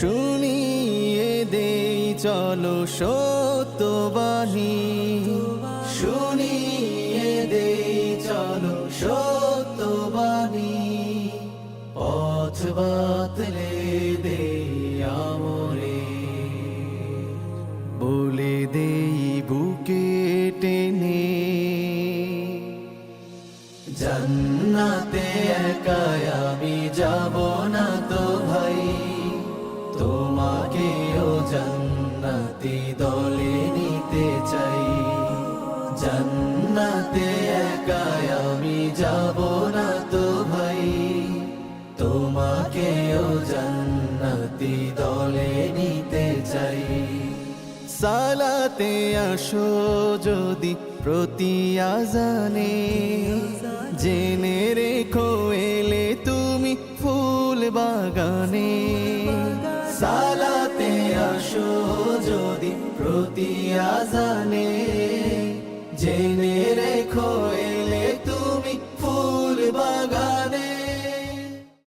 শুনিয়ে দেই, চলো সত্যবাণী। শুনিয়ে দেই, চলো সত্যবাণী। পথ বাতলে দেই আমরে। বলে দেই বুকে টেনে। জান্নাতে একাই আমি যাব না। জান্নাতি দলে নিতে চাই। জান্নাতে একাই আমি যাব না তো ভাই। তোমাকেও জান্নাতি দলে নিতে চাই। সালাতে আসো যদি প্রতি আজানে। জেনে রেখো এলে তুমি ফুল বাগানে। প্রতি আজানে জেনে রেখো